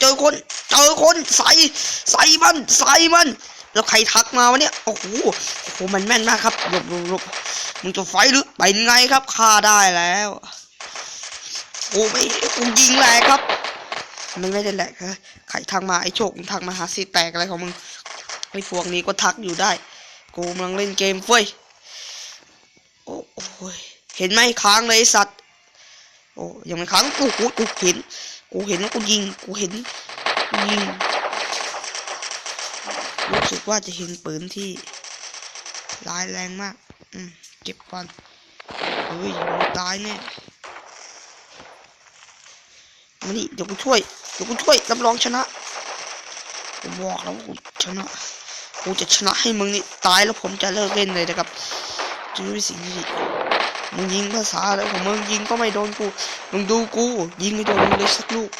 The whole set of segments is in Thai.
เจอคน เจอคนใส่ใส่มันใส่มัน แล้วใครทักมาวะเนี่ย โอ้โห โอ้โห มันแม่นมากครับหลบหลบหลบมึงจะไฟหรือเป็นไงครับฆ่าได้แล้วกูไม่กูยิงแหลกครับ มันไม่ได้แหลกฮะใครทักมาไอ้โชคมึงทักมาหาสิแตกอะไรของมึง ไอ้พวกนี้ก็ทักอยู่ได้ กูกำลังเล่นเกมเฟ้ย โอ้โอ้ยเห็นไหมค้างเลยสัตว์ โอ้ยังไม่ค้างกูกูกูเห็น กูเห็นแล้วกูยิง กูเห็นกูยิง รู้สึกว่าจะเห็นปืนที่ร้ายแรงมาก อืมเก็บก่อนเฮ้ยมึงตายแน่มานี่เดี๋ยวกูช่วย เดี๋ยวกูช่วยรับรองชนะกูบอกแล้วกูชนะ กูจะชนะให้มึงนี่ตายแล้วผมจะเลิกเล่นเลยนะครับจะรู้สิ่งนี้ มึงยิงภาษาอะไรของมึงยิงก็ไม่โดนกู มึงดูกู ยิงไม่โดนเลยสักลูก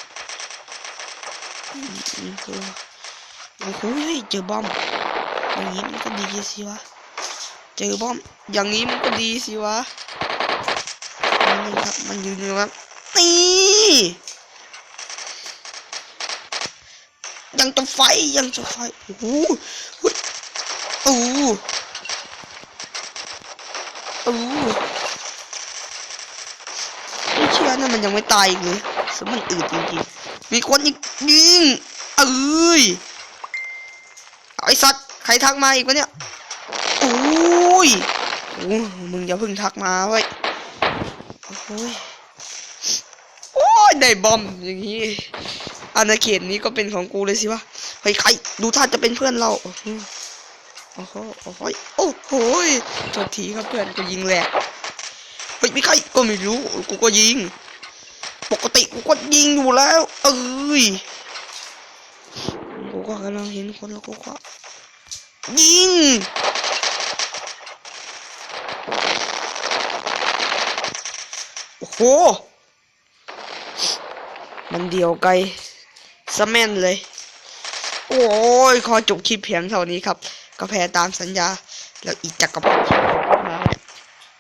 ยิงกูโอ้โหเจอบอมอย่างนี้มันก็ดีสิวะ เจอบอม อย่างนี้มันก็ดีสิวะนี่ครับ มันยืนอยู่ครับนี่ยังจะไฟยังจะไฟโอ้โหโอ้โหโอ้โห ไม่นมันยังไม่ตายอีกเลยสมันอืดจริงๆ มีคนอีกยิงเอ้ยไอสัตว์ใครทักมาอีกวะเนี่ยโอ้ยโอ้มึงอย่าเพิ่งทักมาเว้ยโอ้ยโอ้ยได้บอมอย่างนี้อาณาเขตนี้ก็เป็นของกูเลยสิวะเฮ้ยใครดูท่าจะเป็นเพื่อนเราโอ้โหโอ้โหโอ้โหโอ้โหโทษทีครับเพื่อนกูยิงแหลกเฮ้ยไม่ใครก็ไม่รู้กูก็ยิง ปกติกูก็ยิงอยู่แล้ว เอ้ยกูก็กำลังเห็นคนแล้วกูก็ยิงโอ้โหมันเดียวไกลสแมนเลย โอ้ยขอจบคลิปเพียงเท่านี้ครับ ก็แพ้ตามสัญญา แล้วอีกจักรพรรดิ